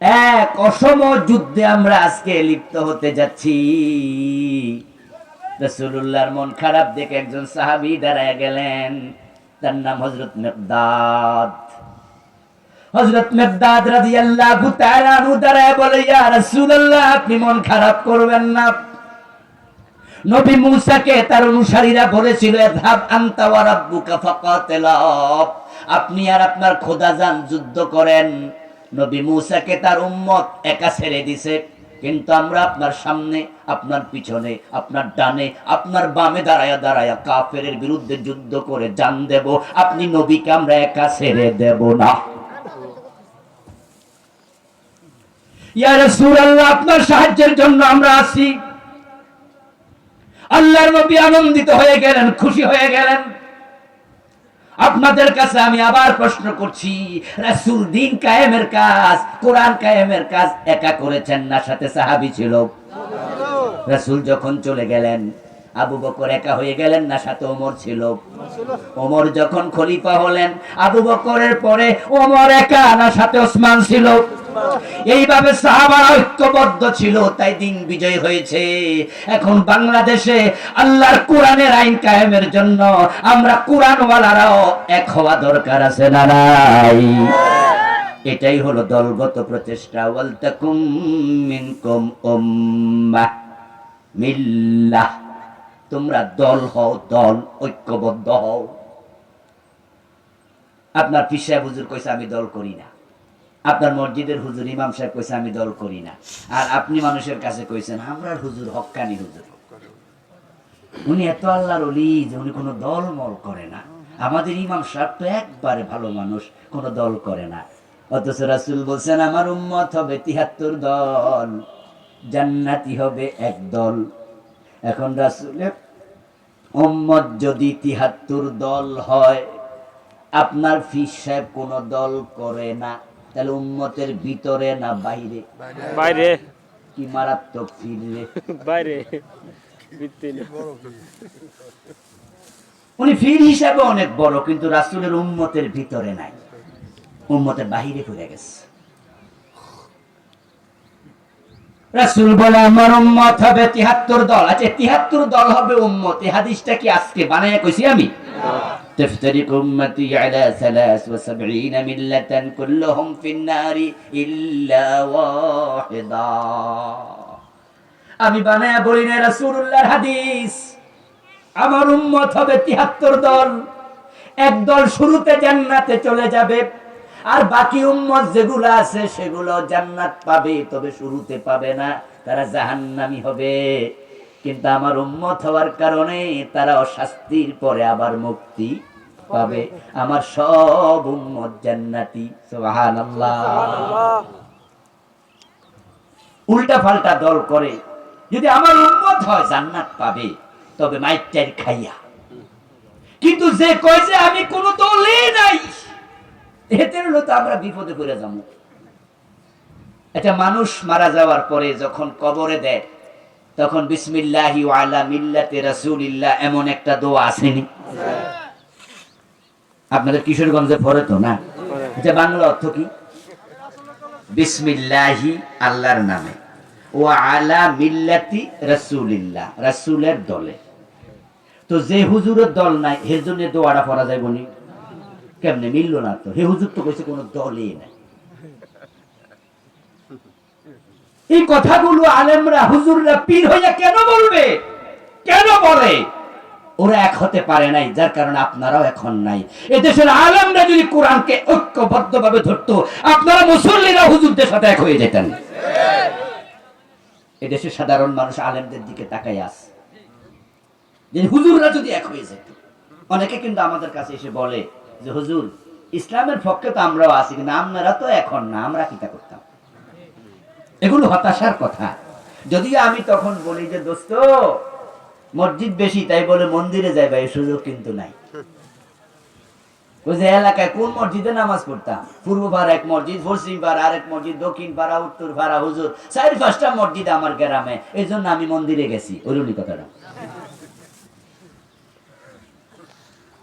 এক অসম যুদ্ধে আমরা আজকে লিপ্ত হতে যাচ্ছি। রসুল্লাহর মন খারাপ দেখে একজন সাহাবি দাঁড়ায় গেলেন। তার নাম হজরত মেকদাদ। হজরত মেকদাদ রাদিয়াল্লাহু তাআলা আনহু দাঁড়ায় বলে, ইয়া রাসূলুল্লাহ, আপনি মন খারাপ করবেন না। নবী মূসাকে তার অনুসারীরা বলেছিল এযহাব আনতা ওয়া রাব্বুকা আপনি আর আপনার খোদা যান যুদ্ধ করেন। নবী মূসাকে তার উম্মত একা ছেড়ে দিছে, কিন্তু আমরা আপনার সামনে, আপনার পিছনে, আপনার ডানে, আপনার বামে দাঁড়ায়া দাঁড়ায়া কাফেরের বিরুদ্ধে যুদ্ধ করে জান দেব। আপনি নবীকে আমরা একা ছেড়ে দেব না। আপনার সাহায্যের জন্য আমরা আছি। আল্লাহর নবী আনন্দিত হয়ে গেলেন, খুশি হয়ে গেলেন। আপনাদের কাছে আমি আবার প্রশ্ন করছি, রাসূল দিন কায়েমের কাজ, কোরআন কায়েমের কাজ একা করেছেন না, সাথে সাহাবী ছিল? রাসুল যখন চলে গেলেন, আবু বকর একা হয়ে গেলেন না, সাথে ওমর ছিল? ওমর যখন খলিফা হলেন, আবু বকরের পরে ওমর একা না, সাথে ওসমান ছিল? এইভাবে সাহাবারা ঐক্যবদ্ধ ছিল, তাই দিন বিজয় হয়েছে। এখন বাংলাদেশে আল্লাহর কোরআনের আইন কায়েমের জন্য আমরা কোরআনওয়ালারাও এক হওয়া দরকার আছে না এটাই হলো দলগত প্রচেষ্টা। ওয়ালতাকুম মিনকুম উম্মাহ মিল্লাহ। তোমরা দল হও, দল, ঐক্যবদ্ধ হও। আপনার পিসা হুজুর কইছে, আমি দল করি না। আপনার মসজিদের হুজুর, ইমাম সাহেব কইছে, আমি দল করি না। আর আপনি মানুষের কাছে কইছেন, আমরা হুজুর, হক্কানি হুজুর। উনি এত আল্লাহর অলি যে উনি কোনো দল মল করে না। আমাদের ইমাম সাহেব তো একবারে ভালো মানুষ, কোনো দল করে না। অথচ রাসুল বলছেন, আমার উম্মত হবে তিহাত্তর দল, জান্নাতি হবে এক দল। এখন রাসুলের উম্মত যদি তিহাত্তর দল হয়, আপনার ফিস সাহেব কোনো দল করে না। তাহলে উম্মতের ভিতরে না বাইরে? বাইরে। কি মারাত্মক ফিরলে বাইরে। উনি ফির হিসাবে অনেক বড় কিন্তু রাসুলের উম্মতের ভিতরে নাই। উম্মতের বাহিরে পড়ে গেছে। রাসুল বলে আমার উম্মত হবে তিহাত্তর দল। আচ্ছা তিহাত্তর দল হবে উম্মত। এই হাদিসটা কি আজকে বানায় কইছি আমি? تفترق أمتي على ثلاث وسبعين ملة كلهم في النار إلا واحدا আমি বানায়া বলি না রাসূলুল্লাহর হাদিস আমার উম্মত হবে তিহাত্তর দল এক দল শুরুতে জান্নাতে চলে যাবে আর বাকি উম্মত যেগুলো আছে সেগুলো জান্নাত পাবে তবে শুরুতে পাবে না তারা জাহান্নামি হবে কিন্তু আমার উম্মত হওয়ার কারণে তারা অশাস্তির পরে আবার মুক্তি পাবে। আমার সব উম্মত জান্নাতি উল্টা পাল্টা দল করে, যদি আমার উন্মত হয় জান্নাত পাবে, তবে মাইকটার খাইয়া। কিন্তু যে কয় যে আমি কোন দলে নাই এতে হলো তো আমরা বিপদে পড়ে যাব। একটা মানুষ মারা যাওয়ার পরে যখন কবরে দেয় তখন বিসমিল্লাহি ওয়ালা মিল্লাতে রাসূলিল্লাহ এমন একটা দোয়া আসেনি। আপনাদের কিশোরগঞ্জে পড়ে তো না? এটা বাংলা অর্থ কি? বিসমিল্লাহি আল্লাহর নামে। ও আলা মিল্লাতি রাসূলিল্লাহ, রাসূলের দলে। তো যে হুজুরের দল নাই জন্য দোয়াটা পড়া যায় বনি কেমনে মিলল না তো? হে হুজুর তো কইছে কোনো দলই নাই। এই কথাগুলো আলেমরা, হুজুররা পীর হইয়া কেন বলবে? কেন বলে? ওরা এক হতে পারে নাই, যার কারণে আপনারাও এখন নাই। এদেশের আলেমরা যদি কোরআনকে ঐক্যবদ্ধ ভাবে ধরতো, আপনারা মুসল্লিরা হুজুরদের সাথে এক হয়ে যেতেন। এদেশের সাধারণ মানুষ আলেমদের দিকে তাকাই আস যে হুজুররা যদি এক হয়ে যেত। অনেকে কিন্তু আমাদের কাছে এসে বলে যে, হুজুর, ইসলামের পক্ষে তো আমরাও আছি, কিন্তু আপনারা তো এখন না, আমরা কিতা করতাম? এগুলো হতাশার কথা। যদিও আমি তখন বলি যে, দোস্ত, মসজিদ বেশি, তাই বলে মন্দিরে যাই ভাই সুযোগ কিন্তু নাই। ওই এলাকায় কোন মসজিদে নামাজ পড়তাম? পূর্ব পাড়া এক মসজিদ, পশ্চিম পাড়া আরেক মসজিদ, দক্ষিণ পাড়া, উত্তর পাড়া, হুজুর, চারি পাঁচটা মসজিদ আমার গ্রামে। এই জন্য আমি মন্দিরে গেছি ওই কথাটা।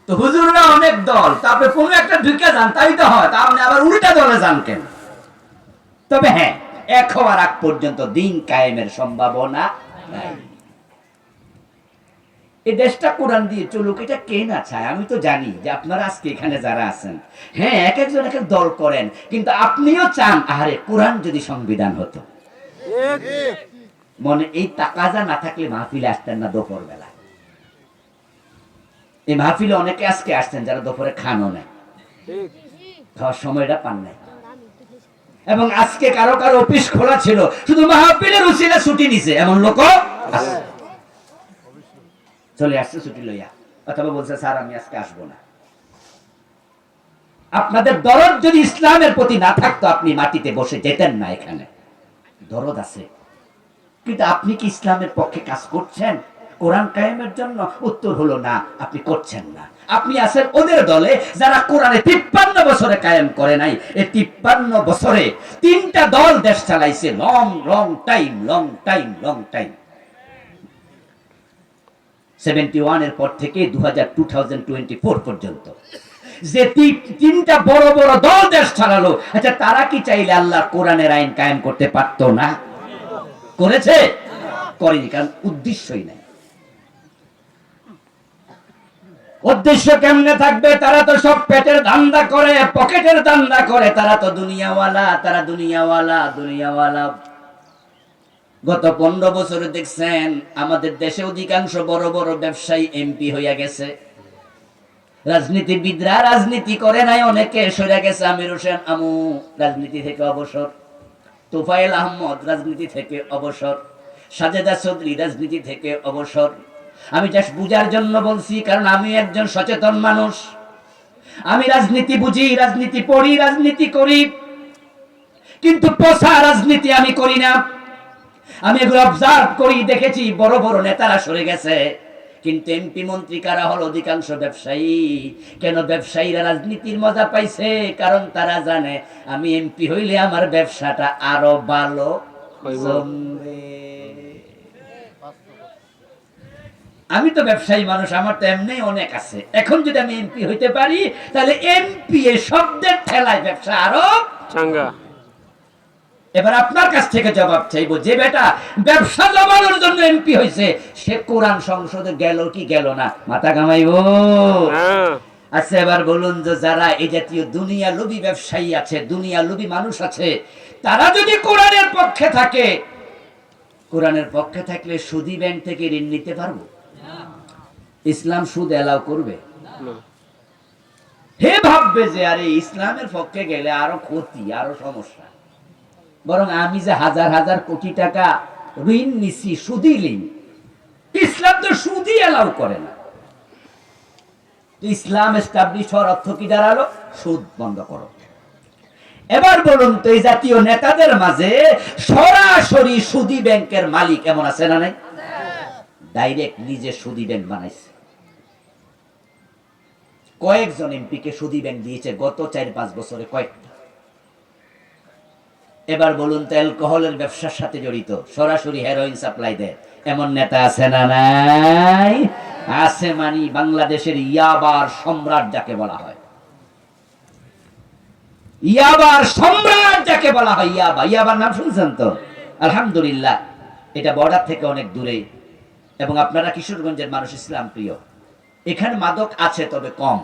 তো হুজুররা অনেক দল, তারপরে কোনো একটা ঢুকে যান, তাই তো হয়, তা আপনি আবার উল্টা দলে যান কেন? তবে হ্যাঁ এক হওয়ার আগ পর্যন্ত দিন কায়েমের সম্ভাবনা এই দেশটা কোরআন দিয়ে চলুক, এটা কে না চায়? আমি তো জানি যে আপনারা আজকে এখানে যারা আছেন হ্যাঁ এক একজন এক এক দল করেন, কিন্তু আপনিও চান আরে কোরআন যদি সংবিধান হতো। মনে, এই তাকাজা না থাকলে মাহফিলে আসতেন না দুপুর বেলা এই মাহফিলে অনেকে আজকে আসছেন যারা দুপুরে খানও নেয় খাওয়ার সময়টা পান নাই। এবং আজকে কারও কারও অফিস খোলা ছিল। শুধু মাহফিলের উচিলে ছুটি নিছে। এমন লোক চলে আসছে ছুটি লইয়া। অথবা বলছে, স্যার, আমি আজকে আসব না। আপনাদের দরদ যদি ইসলামের প্রতি না থাকতো, আপনি মাটিতে বসে যেতেন না এখানে। দরদ আছে। কিন্তু আপনি কি ইসলামের পক্ষে কাজ করছেন? কোরআন কায়েমের জন্য উত্তর হলো না, আপনি করছেন না। আপনি আছেন ওদের দলে যারা কোরআনে তিপ্পান্ন বছরে কায়েম করে নাই। এই তিপ্পান্ন বছরে তিনটা দল দেশ চালাইছে long long time long time long time seventy ওয়ানের পর থেকে দু হাজার টু থাউজেন্ড টোয়েন্টি ফোর পর্যন্ত। যে তিনটা বড় বড় দল দেশ চালালো আচ্ছা তারা কি চাইলে আল্লাহ কোরআনের আইন কায়েম করতে পারতো না? করেছে? করেনি, কারণ উদ্দেশ্যই নাই। উদ্দেশ্য কেমনে থাকবে? তারা তো সব পেটের ধান্দা করে, পকেটের ধান্দা করে। তারা তো দুনিয়াওয়ালা, তারা দুনিয়াওয়ালা দুনিয়াওয়ালা। গত পনেরো বছরে দেখছেন, আমাদের দেশে অধিকাংশ বড় বড় ব্যবসায়ী এমপি হইয়া গেছে। রাজনীতিবিদরা রাজনীতি করে নাই, অনেকে সরে গেছে। আমির হোসেন আমু, রাজনীতি থেকে অবসর। তোফায়েল আহমদ, রাজনীতি থেকে অবসর। সাজেদা চৌধুরী, রাজনীতি থেকে অবসর। আমি জাস্ট বুঝার জন্য বলছি কারণ আমি একজন সচেতন মানুষ। আমি রাজনীতি বুঝি রাজনীতি পড়ি রাজনীতি করি। কিন্তু পচা রাজনীতি আমি করি না। আমি এগুলো অবজার্ভ করি দেখেছি বড় বড় নেতারা সরে গেছে। কিন্তু এমপি মন্ত্রী কারা হল? অধিকাংশ ব্যবসায়ী। কেন ব্যবসায়ীরা রাজনীতির মজা পাইছে? কারণ তারা জানে আমি এমপি হইলে আমার ব্যবসাটা আরও ভালো জমবে। আমি তো ব্যবসায়ী মানুষ আমার তো এমনি অনেক আছে। এখন যদি আমি এমপি হইতে পারি তাহলে এমপি এ শব্দের ঠেলায় ব্যবসা আরও চাঙ্গা। এবার আপনার কাছ থেকে জবাব চাইব যে বেটা ব্যবসা জমানোর জন্য এমপি হয়েছে সে কোরআন সংসদে গেল কি গেল না মাথা কামাইবো হ্যাঁ। আচ্ছা এবার বলুন যে যারা এই জাতীয় দুনিয়া লোভী ব্যবসায়ী আছে দুনিয়া লোভী মানুষ আছে তারা যদি কোরআনের পক্ষে থাকে কোরআনের পক্ষে থাকলে সুদি ব্যাংক থেকে ঋণ নিতে পারব? ইসলাম সুদ এলাও করবে? হে ভাববে যে আরে ইসলামের পক্ষে গেলে আরও ক্ষতি আরও সমস্যা। বরং আমি যে হাজার হাজার কোটি টাকা ঋণ নিছি সুদি ঋণ। ইসলাম তো সুদি এলাও করে না। ইসলাম এস্টাবলিশ হওয়ার অর্থ কি দাঁড়াল? সুদ বন্ধ করো। এবার বলুন তো এই জাতীয় নেতাদের মাঝে সরাসরি সুদি ব্যাংকের মালিক এমন আছে না নাই? ডাইরেক্ট নিজে সুদি ব্যাংক বানাইছে। কয়েকজন এমপিকে সুদি ব্যাংক দিয়েছে গত চার পাঁচ বছরে কয়েকটা। এবার বলুন তো, অ্যালকোহলের ব্যবসার সাথে জড়িত, সরাসরি হেরোইন সাপ্লাই দেয়। এমন নেতা আছে না নাই? আছে মানি বাংলাদেশের ইয়াবার সম্রাট যাকে বলা হয়। ইয়াবার সম্রাট যাকে বলা হয়, ইয়াবা। ইয়াবার নাম শুনছেন তো? আলহামদুলিল্লাহ, এটা বর্ডার থেকে অনেক দূরে। এবং আপনারা কিশোরগঞ্জের মানুষ, ইসলাম প্রিয়। এখানে মাদক আছে তবে কম।